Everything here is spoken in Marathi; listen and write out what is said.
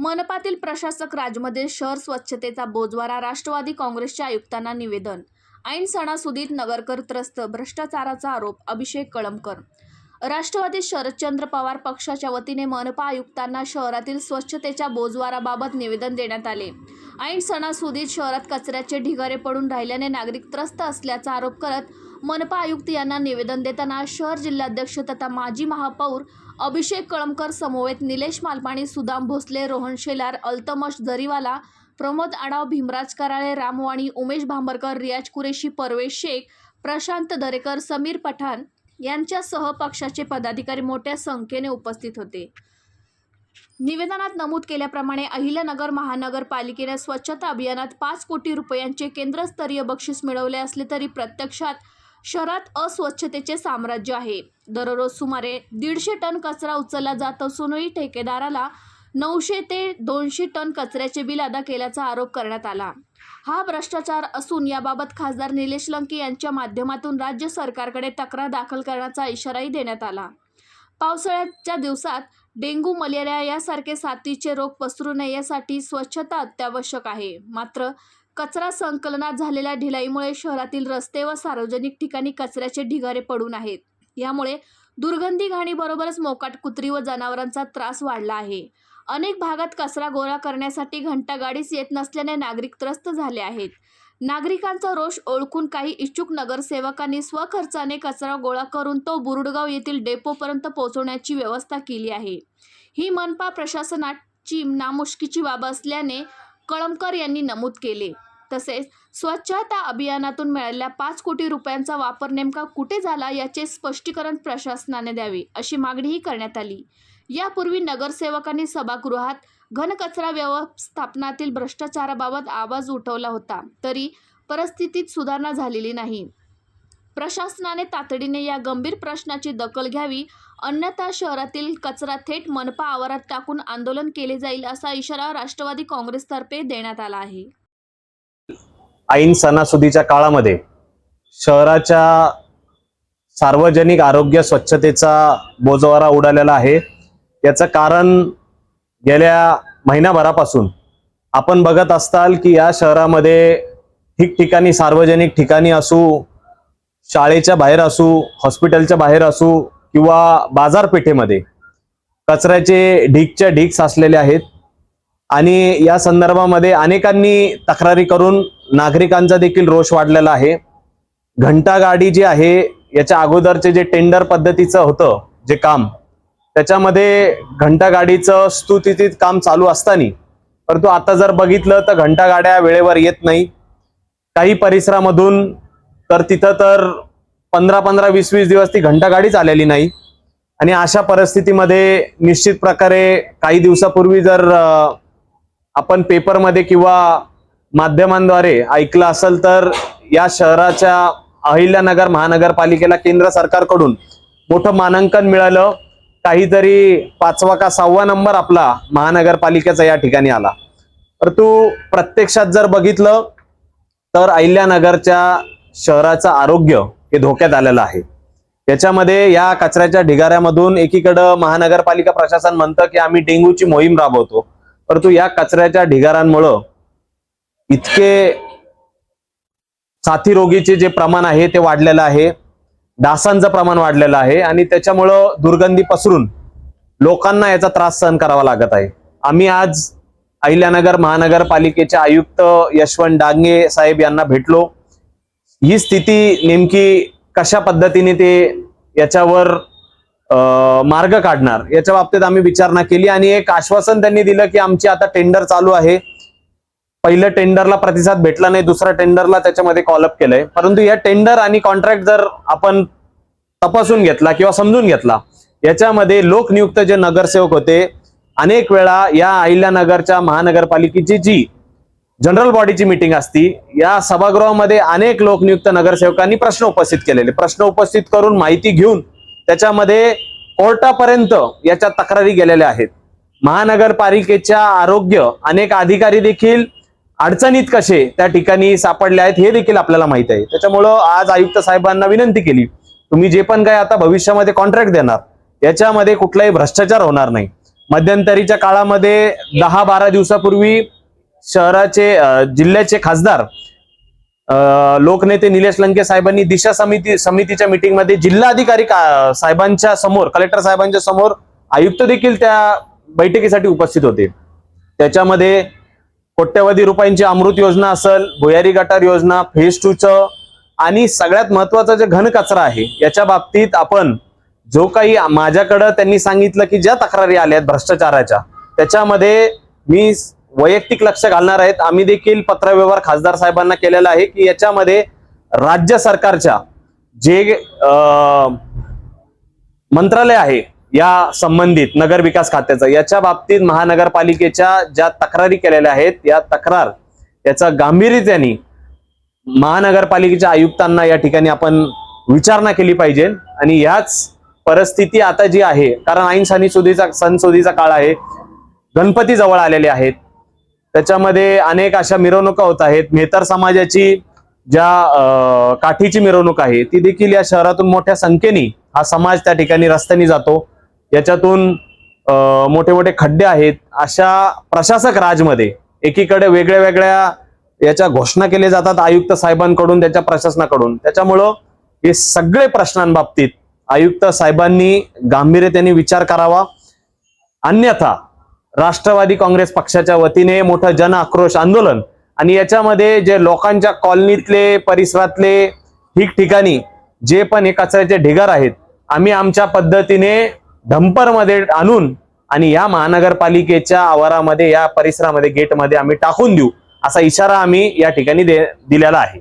मनपातील प्रशासक राजमध्ये शहर स्वच्छतेचा बोजवारा राष्ट्रवादी काँग्रेसच्या आयुक्तांना निवेदन. ऐन सणासुदीत नगरकर त्रस्त भ्रष्टाचाराचा आरोप अभिषेक कळमकर. राष्ट्रवादी शरदचंद्र पवार पक्षाच्या वतीने मनपा आयुक्तांना शहरातील स्वच्छतेच्या बोजवाराबाबत निवेदन देण्यात आले. ऐन सणासुदीत शहरात कचऱ्याचे ढिगारे पडून राहिल्याने नागरिक त्रस्त असल्याचा आरोप करत मनपा आयुक्त यांना निवेदन देताना शहर जिल्हाध्यक्ष तथा माजी महापौर अभिषेक कळमकर समवेत निलेश मालपाणी सुदाम भोसले रोहन शेलार अल्तमश जरीवाला प्रमोद आडाव भीमराज कराळे रामवाणी उमेश भांबरकर रियाज कुरेशी परवेश शेख प्रशांत दरेकर समीर पठाण यांच्यासह पक्षाचे पदाधिकारी मोठ्या संख्येने उपस्थित होते. निवेदनात नमूद केल्याप्रमाणे अहिल्यानगर महानगरपालिकेने स्वच्छता अभियानात पाच कोटी रुपयांचे केंद्रस्तरीय बक्षीस मिळवले असले तरी प्रत्यक्षात शहरात अस्वच्छतेचे साम्राज्य आहे. दररोज सुमारे दीडशे टन कचरा उचलला जात असूनही ठेकेदाराला नऊशे ते दोनशे टन कचऱ्याचे बिल अदा केल्याचा आरोप करण्यात आला. हा भ्रष्टाचार असून याबाबत खासदार निलेश लंके यांच्या माध्यमातून राज्य सरकारकडे तक्रार दाखल करण्याचा इशाराही देण्यात आला. पावसाळ्याच्या दिवसात डेंग्यू मलेरिया यासारखे साथीचे रोग पसरू नये यासाठी स्वच्छता अत्यावश्यक आहे. मात्र कचरा संकलनात झालेल्या ढिलाईमुळे शहरातील रस्ते व सार्वजनिक ठिकाणी कचऱ्याचे ढिगारे पडून आहेत. यामुळे दुर्गंधी घाणीबरोबरच मोकाट कुत्री व जनावरांचा त्रास वाढला आहे. अनेक भागात कचरा गोळा करण्यासाठी घंटागाडीच येत नसल्याने नागरिक त्रस्त झाले आहेत. नागरिकांचा रोष ओळखून काही इच्छुक नगरसेवकांनी स्वखर्चाने कचरा गोळा करून तो बुरुडगाव येथील डेपोपर्यंत पोहोचवण्याची व्यवस्था केली आहे. ही मनपा प्रशासनाची नामुष्कीची बाब असल्याने कळमकर यांनी नमूद केले. तसेच स्वच्छता अभियानातून मिळालेल्या पाच कोटी रुपयांचा वापर नेमका कुठे झाला याचे स्पष्टीकरण प्रशासनाने द्यावे अशी मागणीही करण्यात आली. यापूर्वी नगरसेवकांनी सभागृहात घनकचरा व्यवस्थापनातील भ्रष्टाचाराबाबत आवाज उठवला होता तरी परिस्थितीत सुधारणा झालेली नाही. प्रशासनाने तातडीने या गंभीर प्रश्नाची दखल घ्यावी अन्यथा शहरातील कचरा थेट मनपा आवारात टाकून आंदोलन केले जाईल असा इशारा राष्ट्रवादी काँग्रेसतर्फे देण्यात आला आहे. ऐन सणासुदीच्या काळामध्ये शहराच्या सार्वजनिक आरोग्य स्वच्छतेचा बोजवारा उडालेला आहे. याचं कारण गेल्या महिनाभरापासून आपण बघत असताल की या शहरामध्ये ठिकठिकाणी सार्वजनिक ठिकाणी असू शाळेच्या बाहेर असू हॉस्पिटलच्या बाहेर असू किंवा बाजारपेठेमध्ये कचऱ्याचे ढीकच्या ढीक साचलेले आहेत. आणि या संदर्भामध्ये अनेकांनी तक्रारी करून नागरिकांचा देखील रोष वाढलेला आहे. घंटा गाडी जी आहे याच्या अगोदरचे जे टेंडर पद्धतीचं होतं जे काम त्याच्यामध्ये घंटा गाडीचं स्तुतितीत काम चालू असताना परंतु आता जर बघितलं तर घंटा गाड्या वेळेवर येत नाही. काही परिसरामधून तर तिथं तर पंधरा पंधरा वीस वीस दिवस ती घंटा गाडीच आलेली नाही. आणि अशा परिस्थितीमध्ये निश्चित प्रकारे काही दिवसापूर्वी जर आपण पेपरमध्ये किंवा माध्यमांद्वारे ऐकलं असेल तर या शहराच्या अहिल्यानगर महानगरपालिकेला केंद्र सरकारकडून मोठं मानांकन मिळालं. काहीतरी पाचवा का सहावा नंबर आपला महानगरपालिकेचा या ठिकाणी आला. परंतु प्रत्यक्षात जर बघितलं तर अहिल्यानगरच्या शहराचं आरोग्य हे धोक्यात आलेलं आहे. याच्यामध्ये या कचऱ्याच्या ढिगाऱ्यामधून एकीकडं महानगरपालिका प्रशासन म्हणतं की आम्ही डेंग्यूची मोहीम राबवतो. परंतु या कचऱ्याच्या ढिगारांमुळं इतके साथी रोगीचे जे प्रमाण आहे ते वाढलेलं आहे. डासांचं प्रमाण वाढलेलं आहे आणि त्याच्यामुळं दुर्गंधी पसरून लोकांना याचा त्रास सहन करावा लागत आहे. आम्ही आज अहिल्यानगर महानगरपालिकेचे आयुक्त यशवंत डांगे साहेब यांना भेटलो. ही स्थिती नेमकी कशा पद्धतीने ते याच्यावर मार्ग काढणार. याच्या बाबतीत आम्ही विचारणा केली आणि एक आश्वासन त्यांनी दिलं की आमची आता टेंडर चालू आहे. पहिलं टेंडरला प्रतिसाद भेटला नाही दुसऱ्या टेंडरला त्याच्यामध्ये कॉलअप केलंय. परंतु या टेंडर आणि कॉन्ट्रॅक्ट जर आपण तपासून घेतला किंवा समजून घेतला याच्यामध्ये लोकनियुक्त जे नगरसेवक होते अनेक वेळा या अहिल्यानगरच्या महानगरपालिकेची जी जनरल बॉडीची मीटिंग असती या सभागृहामध्ये अनेक लोकनियुक्त नगरसेवकांनी प्रश्न उपस्थित केलेले. प्रश्न उपस्थित करून माहिती घेऊन त्याच्यामध्ये कोर्टापर्यंत याच्या तक्रारी गेलेल्या आहेत. महानगरपालिकेच्या आरोग्य अनेक अधिकारी देखील अडचणीत कसे त्या ठिकाणी सापडले आहेत हे देखील आपल्याला माहीत आहे. त्याच्यामुळं आज आयुक्त साहेबांना विनंती केली तुम्ही जे पण काय आता भविष्यामध्ये कॉन्ट्रॅक्ट देणार याच्यामध्ये कुठलाही भ्रष्टाचार होणार नाही. मध्यंतरीच्या काळामध्ये दहा बारा दिवसापूर्वी शहराचे जिल्ह्याचे खासदार लोकनेते निलेश लंके साहेबांनी दिशा समिती समितीच्या मिटिंगमध्ये जिल्हाधिकारी साहेबांच्या समोर कलेक्टर साहेबांच्या समोर आयुक्त देखील त्या बैठकीसाठी उपस्थित होते. त्याच्यामध्ये कोट्यवधी रुपयांची अमृत योजना असेल भुयारी गटार योजना फेज टूचं आणि सगळ्यात महत्त्वाचा जे घन कचरा आहे याच्या बाबतीत आपण जो काही माझ्याकडं त्यांनी सांगितलं की ज्या तक्रारी आल्या आहेत भ्रष्टाचाराच्या त्याच्यामध्ये मी वैयक्तिक लक्ष घालणार आहेत. आम्ही देखील पत्रव्यवहार खासदार साहेबांना केलेला आहे की याच्यामध्ये राज्य सरकारच्या जे मंत्रालय आहे या संबंधित नगर विकास खात्याचं याच्या बाबतीत महानगरपालिकेच्या ज्या तक्रारी केलेल्या आहेत या तक्रार याचा गांभीर्याने महानगरपालिकेच्या आयुक्तांना या ठिकाणी आपण विचारणा केली पाहिजे. आणि याच परिस्थिती आता जी आहे कारण ऐन सणसुदीचा सणसुदीचा काळ आहे गणपती जवळ आलेले आहेत. त्याच्यामध्ये अनेक अशा मिरवणुका होत आहेत. मेहतर समाजाची ज्या काठीची मिरवणूक आहे ती देखील या शहरातून मोठ्या संख्येने हा समाज त्या ठिकाणी रस्त्याने जातो. याच्यातून मोठे मोठे खड्डे आहेत. अशा प्रशासक राजमध्ये एकीकडे वेगळ्या वेगळ्या याच्या घोषणा केल्या जातात आयुक्त साहेबांकडून त्याच्या प्रशासनाकडून. त्याच्यामुळं हे सगळे प्रश्नांबाबतीत आयुक्त साहेबांनी गांभीर्यतेने विचार करावा. अन्यथा राष्ट्रवादी काँग्रेस पक्षाच्या वतीने मोठं जन आक्रोश आंदोलन. आणि याच्यामध्ये जे लोकांच्या कॉलनीतले परिसरातले ठिकठिकाणी जे पण हे कचऱ्याचे ढिगार आहेत आम्ही आमच्या पद्धतीने ढंपरमध्ये आणून आणि या महानगरपालिकेच्या आवारामध्ये या परिसरामध्ये गेटमध्ये आम्ही टाकून देऊ असा इशारा आम्ही या ठिकाणी दे- दिलेला आहे.